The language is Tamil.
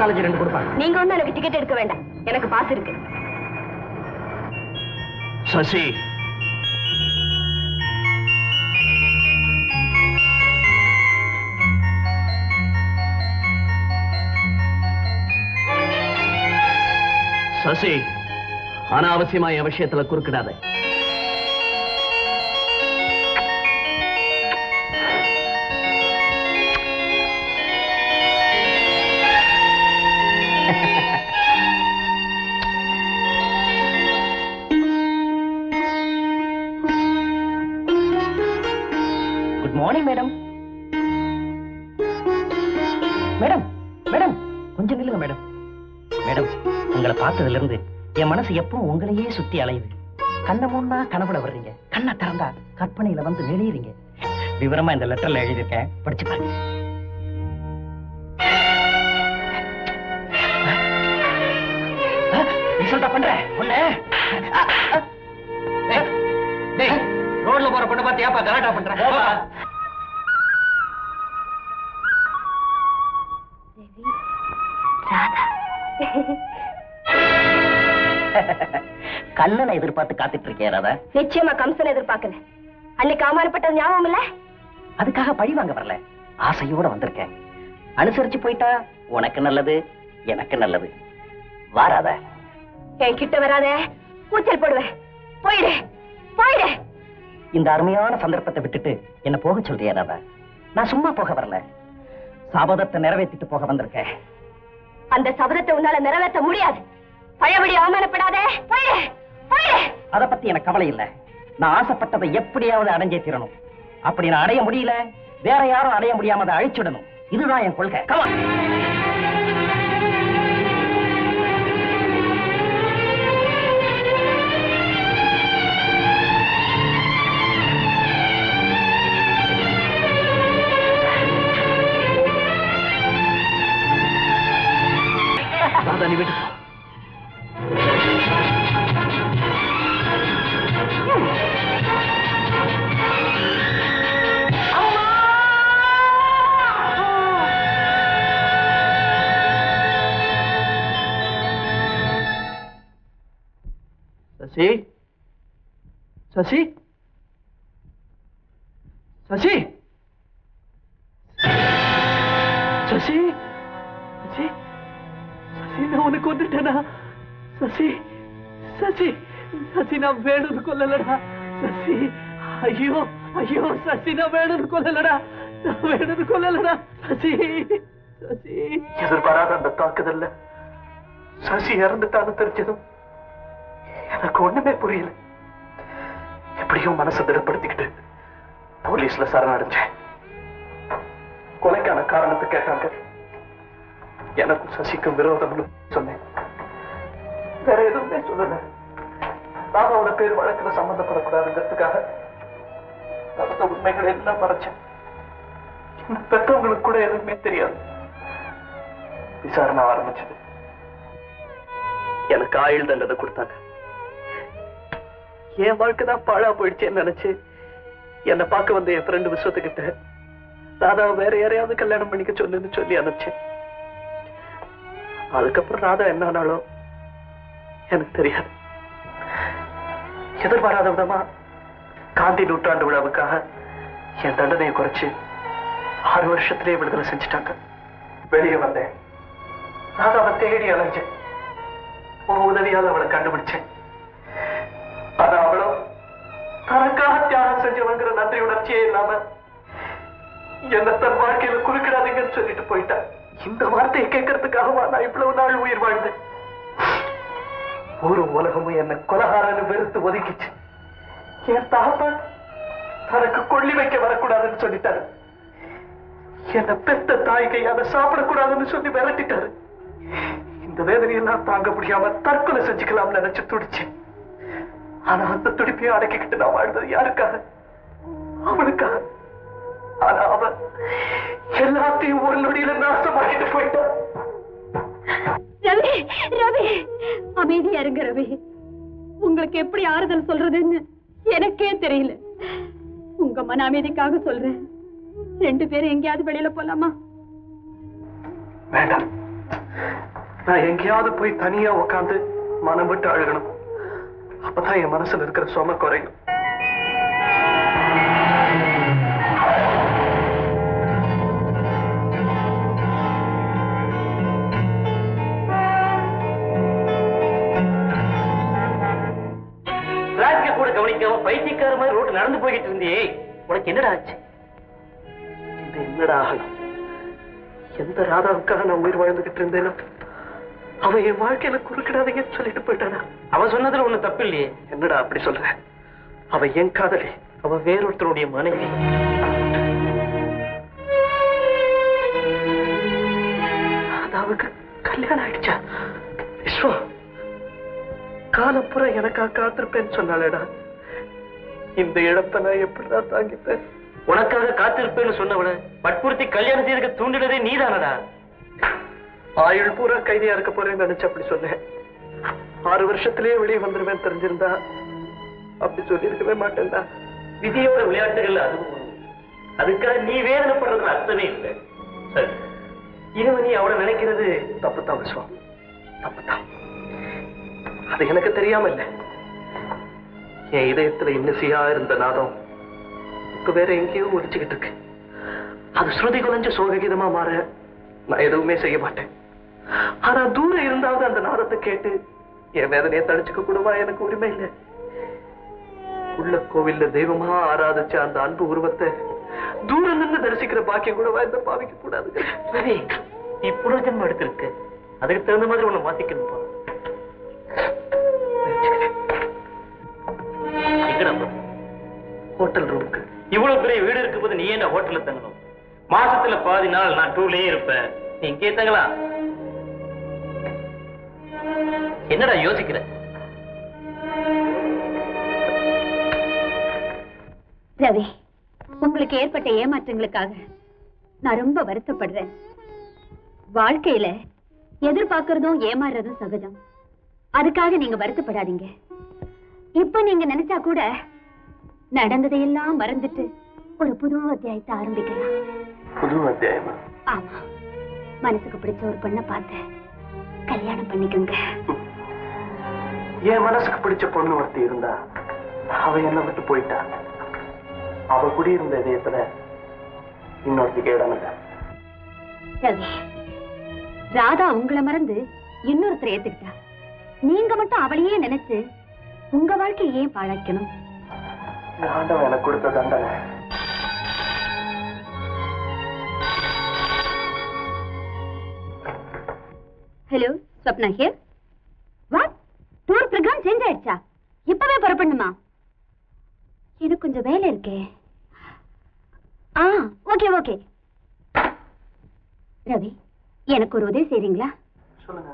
காலேஜ் ரெண்டு கொடுப்பாங்க. நீங்க ஒண்ணும் எனக்கு டிக்கெட் எடுக்க வேண்டாம். எனக்கு பாஸ் இருக்கு. சசி. சசி அனாவசியமா என் விஷயத்துல குறுக்கிடாத. மேடம் மேடம் கொஞ்சம் நில்லுங்க மேடம் மேடம் உங்களை பார்த்ததுல இருந்து என் மனசு எப்பவும் உங்களையே சுத்தி அலையுது கண்ண மூணா கனவுல வர்றீங்க கண்ணை திறந்தா கற்பனையில வந்து நெளியுறீங்க விவரமா இந்த லெட்டர்ல எழுதியிருக்கேன் படிச்சு பாருங்க ரிசல்ட்டா பண்ற ஒண்ணு ரோட்ல போற பொண்ணு பார்த்து ஏப்பா கலாட்டா பண்ற கண்ணனை எதிர்பார்த்து காத்துட்டு இருக்கேன் ராதா. நிச்சயமா கம்சன் எதிர்பார்க்கல. அன்னைக்கு அவமானப்பட்டது ஞாபகம் இல்ல? அதுக்காக பழி வாங்க வரல. ஆசையோட வந்திருக்கேன். அனுசரிச்சு போயிட்டா உனக்கு நல்லது எனக்கு நல்லது. வாராத என் கிட்ட வராத கூச்சல் போடுவேன் போயிடு போயிடு. இந்த அருமையான சந்தர்ப்பத்தை விட்டுட்டு என்ன போக சொல்றியா ராதா? நான் சும்மா போக வரல. சபதத்தை நிறைவேற்றிட்டு போக வந்திருக்கேன். அந்த சபதத்தை உன்னால நிறைவேற்ற முடியாது. பழையபடி அவமானப்படாதே. அத பத்தி எனக்கு கவலை இல்ல. நான் ஆசைப்பட்டதை எப்படியாவது அடைஞ்சே தீரணும். அப்படி நான் அடைய முடியல வேற யாரும் அடைய முடியாம அதை அழிச்சுடணும். இதுதான் என் கொள்கை. கவலை சசி? சசி? சசி? சசி? சசி நான் உனக்கு வந்துட்டேனா? சசி? சசி சசி நான் வேணும்னு கொல்லலடா. சசி ஐயோ ஐயோ சசி நான் வேணும்னு கொல்லலடா. நான் வேணும்னு கொல்லலடா. சசி சசி. எதிர்பாராத அந்த தாக்குதல்ல சசி இறந்துட்டான்னு தெரிஞ்சதும் எனக்கு ஒண்ணுமே புரியல. எப்படியும் மனசை திடப்படுத்திக்கிட்டு போலீஸ்ல சரணடைஞ்சேன் கொலைக்கான காரணத்தை கேட்டாங்க. எனக்கும் சசிக்கும் விரோதம்னு சொன்னேன். வேற எதுவுமே சொல்லல. ராதாவோட பேர் வழக்குல சம்பந்தப்படக்கூடாதுங்கிறதுக்காக நடந்த உண்மைகளை எல்லாம் மறைச்சேன். இந்த பெற்றவங்களுக்கு கூட எதுவுமே தெரியாது. விசாரணை ஆரம்பிச்சது. எனக்கு ஆயுள் தண்டனை கொடுத்தாங்க. என் வாழ்க்கை தான் பாழா போயிடுச்சேன்னு நினைச்சு என்னை பார்க்க வந்த என் ஃப்ரெண்டு விஸ்வத்துக்கிட்ட ராதா வேற யாரையாவது கல்யாணம் பண்ணிக்க சொல்லுன்னு சொல்லி அனுப்பிச்சேன். அதுக்கப்புறம் ராதா என்ன ஆனாலும் எனக்கு தெரியாது. எதிர்பாராத விதமா காந்தி நூற்றாண்டு விழாவுக்காக என் தண்டனையை குறைச்சு ஆறு வருஷத்திலேயே விடுதலை செஞ்சுட்டாங்க. வெளியே வந்தேன். ராதாவை தேடி அலைஞ்சேன். ஒரு உதவியால் அவளை கண்டுபிடிச்சேன். ஆனா அவளோ தனக்காக தியாகம் செஞ்சவங்கிற நன்றி உணர்ச்சியே இல்லாம என்ன தன் வாழ்க்கையில குறுக்கிடாதீங்கன்னு சொல்லிட்டு போயிட்டேன். இந்த வார்த்தையை கேட்கறதுக்காகவா நான் இவ்வளவு நாள் உயிர் வாழ்ந்தேன்? ஒரு உலகமும் என்ன கொலகாரன்னு வெறுத்து ஒதுக்கிச்சு. என் தகப்பன் தனக்கு கொள்ளி வைக்க வரக்கூடாதுன்னு சொல்லிட்டாரு. என்ன பெத்த தாய் கையால சாப்பிடக்கூடாதுன்னு சொல்லி மிரட்டிட்டாரு இந்த வேதனையெல்லாம் தாங்க முடியாம தற்கொலை செஞ்சுக்கலாம்னு நினைச்சு துடிச்சேன். ஆனா அந்த துடிப்பையும் அடக்கிக்கிட்டு நான் வாழ்ந்தது யாருக்காக? அவனுக்காக. ஆனா அவன் எல்லாத்தையும் ஒரு நொடியில நாசமாக்கிட்டு போயிட்டான். ரவி ரவி. அமைதியா இருங்க ரவி. உங்களுக்கு எப்படி ஆறுதல் சொல்றதுன்னு எனக்கே தெரியல. உங்க மன அமைதிக்காக சொல்றேன். ரெண்டு பேரும் எங்கேயாவது வெளியில போலாமா? வேண்டாம். நான் எங்கேயாவது போய் தனியா உட்காந்து மனம் விட்டு அழுகணும். அப்பதான் என் மனசுல இருக்கிற சும குறையும். கூட கவனிக்காம பைத்தியக்கார மாதிரி ரோட்ல நடந்து போய்கிட்டு இருந்தியே. உனக்கு என்னடா ஆச்சு? என்னடா ஆகணும்? எந்த ராதாவுக்காக நான் உயிர் வாழ்ந்துகிட்டு இருந்தேனோ? அவன் என் வாழ்க்கையில குறுக்கிடாதீங்கன்னு சொல்லிட்டு போயிட்டானா. அவ சொன்னதுல ஒண்ணு தப்பு இல்லையே என்னடா அப்படி சொல்ற? அவ என் காதலி அவ வேறொருத்தருடைய மனைவி. ராதாவுக்கு கல்யாணம் ஆயிடுச்சா? விஸ்வா காலப்புற எனக்கா காத்திருப்பேன்னு சொன்னாலேடா இந்த இழப்பை நான் எப்படிதான் தாங்கிப்பேன்? உனக்காக காத்திருப்பேன்னு சொன்னவன வற்புறுத்தி கல்யாணம் செய்யறதுக்கு தூண்டினதே நீதானடா? ஆயுள் பூரா கைதியா இருக்க போறேன்னு நினைச்சு அப்படி சொன்னேன். ஆறு வருஷத்திலேயே வெளியே வந்துருவேன் தெரிஞ்சிருந்தா அப்படி சொல்லி இருக்கவே மாட்டேன்டா விதியோட விளையாட்டுகள்ல அதுவும் அதுக்காக நீ வேதனைப்படுறதுல அர்த்தமே இல்லை. சரி. இனிமே நீ அவளை நினைக்கிறது தப்புத்தான் விஸ்வம் தப்புத்தான் அது எனக்கு தெரியாம இல்ல. என் இதயத்துல இன்னசியா இருந்த நாதம் இப்ப வேற எங்கேயோ ஒழிச்சுக்கிட்டு இருக்கு. அது ஸ்ருதி குலைஞ்ச சோககீதமா மாற நான் எதுவுமே செய்ய மாட்டேன். ஆனா தூரம் இருந்தாவது அந்த நாதத்தை கேட்டு என் வேதனையை தடிச்சுக்க கூடவா? எனக்கு உரிமை இல்லை. உள்ள கோவில்ல தெய்வமா ஆராதிச்ச அந்த அன்பு உருவத்தை தூரம் நின்று தரிசிக்கிற பாக்கியம் கூடவா? இந்த பாவிக்க கூடாது நீ புனர்ஜன்மம் எடுத்திருக்க. அதுக்கு தகுந்த மாதிரி உன்னை மாத்திக்கணும்பா? ஹோட்டல் ரூமுக்கு இவ்வளவு பெரிய வீடு இருக்கும்போது நீ என்ன ஹோட்டல்ல தங்கணும்? மாசத்துல பாதி நாள் நான் டூர்லயே இருப்பேன். நீ இங்கே தங்கலாம். என்னடா யோசிக்கிற? ரவி உங்களுக்கு ஏற்பட்ட ஏமாற்றங்களுக்காக நான் ரொம்ப வருத்தப்படுறேன். வாழ்க்கையில எதிர்பார்க்கறதும் ஏமாறுறதும் சகஜம். அதுக்காக நீங்க வருத்தப்படாதீங்க. இப்ப நீங்க நினைச்சா கூட நடந்ததையெல்லாம் மறந்துட்டு ஒரு புது அத்தியாயத்தை ஆரம்பிக்கலாம். புது அத்தியாயமா? ஆமா. மனசுக்கு பிடிச்ச ஒரு பெண்ணை பார்த்து கல்யாணம் பண்ணிக்கோங்க. என் மனசுக்கு பிடிச்ச பொண்ணு ஒருத்தி இருந்தா அவ என்ன விட்டு போயிட்டா. அவ குடியிருந்த இதயத்துல இன்னொருத்திக்கு இடம் இல்லை. ரவி ராதா உங்களை மறந்து இன்னொருத்தரை ஏத்துக்கிட்டா. நீங்க மட்டும் அவளையே நினைச்சு உங்க வாழ்க்கையை ஏன் பாழாக்கணும்? ஆண்டவன் எனக்கு கொடுத்த தண்டனை. ஹலோ ஸ்வப்னா ஹியர் சேஞ்ச் ஆயிடுச்சா இப்பவே புறப்படணுமா? எனக்கு கொஞ்சம் வேலை இருக்கே. ஆ ஓகே ஓகே. ரவி எனக்கு ஒரு உதவி செய்றீங்களா? சொல்லுங்க.